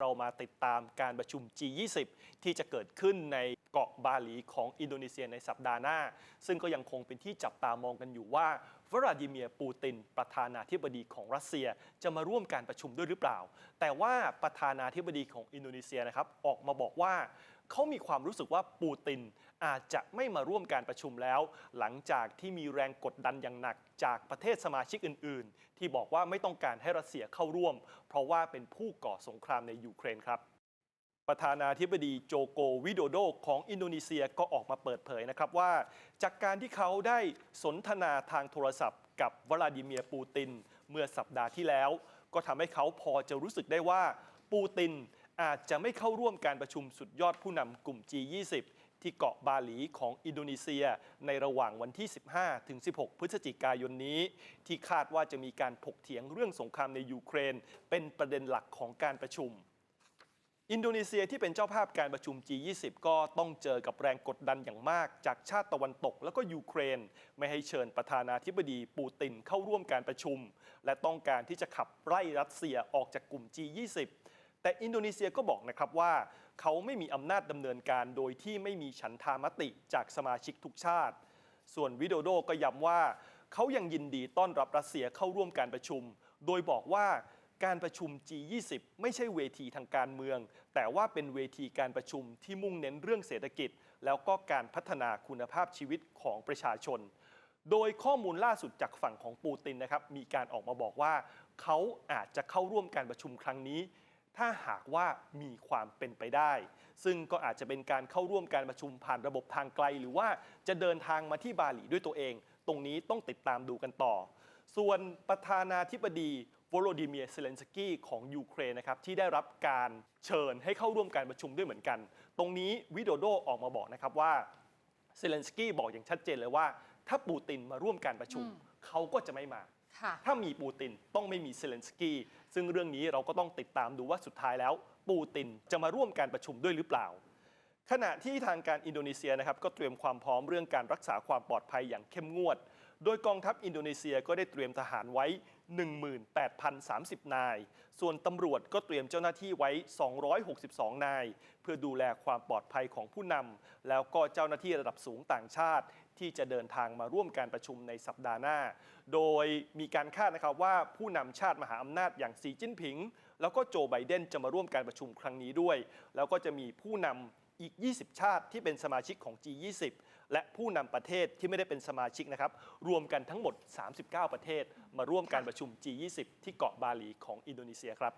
เรามาติดตามการประชุม G20 ที่จะเกิดขึ้นในเกาะบาหลีของอินโดนีเซียในสัปดาห์หน้า ซึ่งก็ยังคงเป็นที่จับตามองกันอยู่ว่าวลาดิเมียร์ปูติน ประธานาธิบดีของรัสเซียจะมาร่วมการประชุมด้วยหรือเปล่า แต่ว่าประธานาธิบดีของอินโดนีเซียนะครับออกมาบอกว่า เขามีความรู้สึกว่าปูตินอาจจะไม่มาร่วมการประชุมแล้ว หลังจากที่มีแรงกดดันอย่างหนักจากประเทศสมาชิกอื่น ๆ ที่บอกว่าไม่ต้องการให้รัสเซียเข้าร่วม เพราะว่าเป็นผู้ก่อสงครามในยูเครนครับประธานาธิบดีโจโกวิโดโดของอินโดนีเซียก็ออกมาเปิดเผยนะครับว่า จากการที่เขาได้สนทนาทางโทรศัพท์ กับวลาดิเมียร์ปูติน เมื่อสัปดาห์ที่แล้ว ก็ทำให้เขาพอจะรู้สึกได้ว่าปูติน อาจจะไม่เข้าร่วมการประชุมสุดยอดผู้นำกลุ่ม G20 ที่เกาะบาหลีของอินโดนีเซีย ในระหว่างวันที่ 15 ถึง 16 พฤศจิกายนนี้ ที่คาดว่าจะมีการถกเถียงเรื่องสงครามในยูเครน เป็นประเด็นหลักของการประชุม อินโดนีเซียที่เป็นเจ้าภาพการประชุม G20 ก็ต้องเจอกับแรงกดดันอย่างมาก จากชาติตะวันตกแล้วก็ยูเครน ไม่ให้เชิญประธานาธิบดีปูตินเข้าร่วมการประชุม และต้องการที่จะขับไล่รัสเซียออกจากกลุ่ม G20 แต่อินโดนีเซียก็บอกนะครับว่าเขาไม่มีอำนาจดำเนินการโดยที่ไม่มีฉันทามติจากสมาชิกทุกชาติ ส่วนวิโดโดก็ย้ำว่าเขายังยินดีต้อนรับรัสเซียเข้าร่วมการประชุม โดยบอกว่าการประชุม G20 ไม่ใช่เวทีทางการเมือง แต่ว่าเป็นเวทีการประชุมที่มุ่งเน้นเรื่องเศรษฐกิจ แล้วก็การพัฒนาคุณภาพชีวิตของประชาชน โดยข้อมูลล่าสุดจากฝั่งของปูตินนะครับ มีการออกมาบอกว่า เขาอาจจะเข้าร่วมการประชุมครั้งนี้ ถ้าหากว่ามีความเป็นไปได้ ซึ่งก็อาจจะเป็นการเข้าร่วมการประชุมผ่านระบบทางไกล หรือว่าจะเดินทางมาที่บาหลีด้วยตัวเอง ตรงนี้ต้องติดตามดูกันต่อ ส่วนประธานาธิบดีโวโลดิเมียร์เซเลนสกี้ของยูเครนนะครับที่ได้รับการเชิญให้เข้าร่วมการประชุมด้วยเหมือนกัน ตรงนี้วิโดโดออกมาบอกนะครับว่าเซเลนสกี้บอกอย่างชัดเจนเลยว่า ถ้าปูตินมาร่วมการประชุมอืมเขาก็จะไม่มาค่ะ ถ้ามีปูตินต้องไม่มีเซเลนสกี้ซึ่งเรื่องนี้เราก็ต้องติดตามดูว่าสุดท้ายแล้ว ปูตินจะมาร่วมการประชุมด้วยหรือเปล่า ขณะที่ทางการอินโดนีเซียนะครับก็เตรียมความพร้อมเรื่องการรักษาความปลอดภัยอย่างเข้มงวด โดยกองทัพอินโดนีเซียก็ได้เตรียมทหารไว้ 18,030 นาย ส่วนตำรวจก็เตรียมเจ้าหน้าที่ไว้ 262 นาย เพื่อดูแลความปลอดภัยของผู้นำแล้วก็เจ้าหน้าที่ระดับสูงต่างชาติ ที่จะเดินทางมาร่วมการประชุมในสัปดาห์หน้า โดยมีการคาดนะครับว่าผู้นำชาติมหาอำนาจอย่างสีจิ้นผิง แล้วก็โจไบเดนจะมาร่วมการประชุมครั้งนี้ด้วย แล้วก็จะมีผู้นำอีก 20 ชาติที่เป็นสมาชิกของ G20 และผู้นำประเทศที่ไม่ได้เป็นสมาชิกนะครับ รวมกันทั้งหมด 39 ประเทศ มาร่วมการประชุม G20 ที่เกาะบาหลีของอินโดนีเซียครับ